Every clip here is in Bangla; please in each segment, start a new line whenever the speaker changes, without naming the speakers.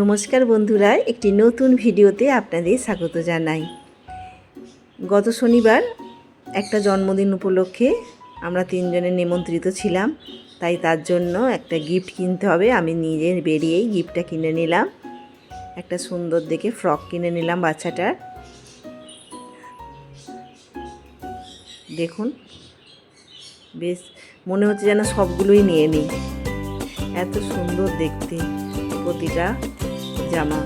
নমস্কার বন্ধুরা, একটি নতুন ভিডিওতে আপনাদের স্বাগত জানাই। গত শনিবার একটা জন্মদিন উপলক্ষে আমরা তিনজনে নিমন্ত্রিত ছিলাম, তাই তার জন্য একটা গিফট কিনতে হবে। আমি নিজে বেরিয়েই গিফটটা কিনে নিলাম। একটা সুন্দর দেখে ফ্রক কিনে নিলাম বাচ্চাটার। দেখুন, বেশ মনে হচ্ছে যেন সবগুলোই নিয়ে নিই। এত সুন্দর দেখতে প্রতিটা। জামা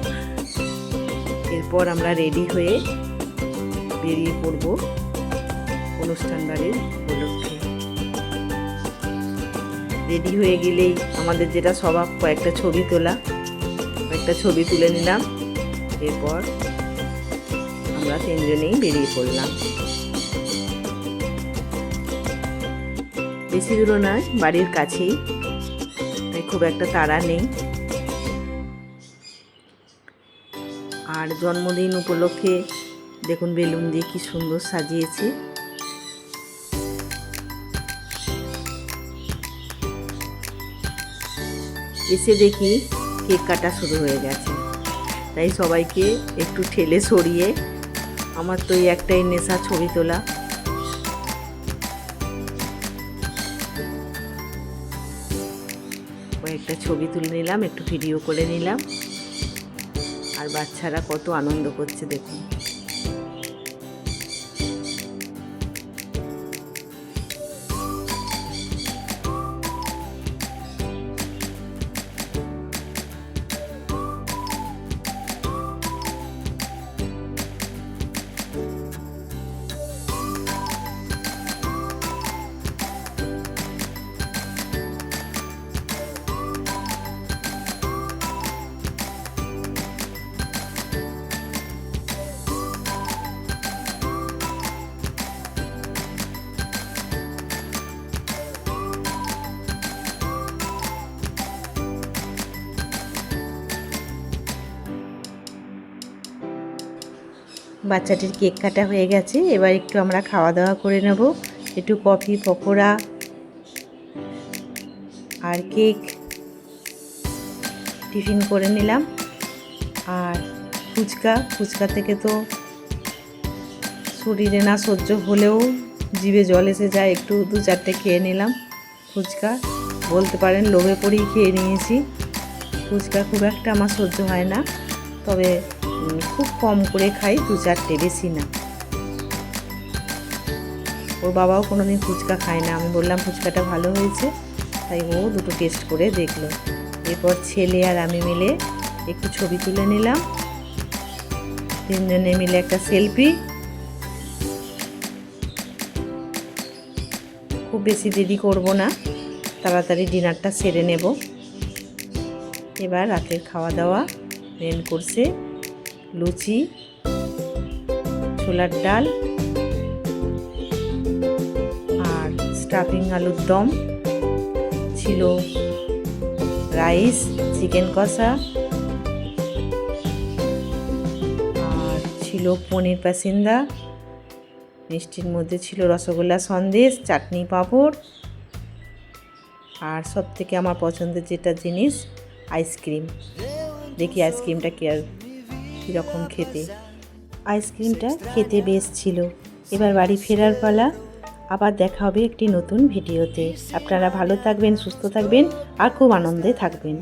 এরপর আমরা রেডি হয়ে বেরিয়ে পড়ব অনুষ্ঠান বাড়ির উপলক্ষে। রেডি হয়ে গেলেই আমাদের যেটা স্বভাব, কয়েকটা ছবি তোলা, কয়েকটা ছবি তুলে নিলাম। এরপর আমরা তিনজনেই বেরিয়ে পড়লাম। বেশি দূর নয়, বাড়ির কাছেই। তাই খুব একটা তাড়া নেই। আর জন্মদিন উপলক্ষে দেখুন বেলুন দিয়ে কি সুন্দর সাজিয়েছে। এসে দেখি কেক কাটা শুরু হয়ে গেছে। তাই সবাইকে একটু ঠেলে সরিয়ে আমার তো এই একটাই নেশা ছবি তোলা। কয়েকটা ছবি তুলে নিলাম, একটু ভিডিও করে নিলাম। আর বাচ্চারা কত আনন্দ করছে দেখুন। বাচ্চাটির কেক কাটা হয়ে গেছে, এবার একটু আমরা খাওয়া দাওয়া করে নেব। একটু কফি, পকোড়া আর কেক টিফিন করে নিলাম। আর ফুচকা ফুচকা থেকে তো শরীরে না সহ্য হলেও জিভে জল এসে যায়, একটু দু চারটে খেয়ে নিলাম ফুচকা। বলতে পারেন লোভে পড়েই খেয়ে নিয়েছি। ফুচকা খুব একটা আমার সহ্য হয় না, তবে খুব কম করে খাই, দু চারটে বেশি না। ওর বাবাও কোনোদিন ফুচকা খায় না। আমি বললাম, ফুচকাটা ভালো হয়েছে। তাই ও দুটো টেস্ট করে দেখল। এরপর ছেলে আর আমি মিলে একটু ছবি তুলে নিলাম। তিনজনে মিলে একটা সেলফি। খুব বেশি দেরি করব না। তাড়াতাড়ি ডিনারটা সেরে নেব। এবার রাতের খাওয়া দাওয়া মেন কোর্সে লুচি, ছোলার ডাল আর স্টাফিং আলুর দম ছিল রাইস, চিকেন কষা আর ছিল পনির পাসিন্দা। মিষ্টির মধ্যে ছিল রসগোল্লা সন্দেশ, চাটনি পাঁপড় আর সব থেকে আমার পছন্দের যেটা জিনিস আইসক্রিম। দেখি আইসক্রিমটা কি কীরকম খেতে। আইসক্রিমটা খেতে বেশ ছিল। এবার বাড়ি ফেরার পালা। আবার দেখা হবে একটি নতুন ভিডিওতে। আপনারা ভালো থাকবেন, সুস্থ থাকবেন আর খুব আনন্দে থাকবেন।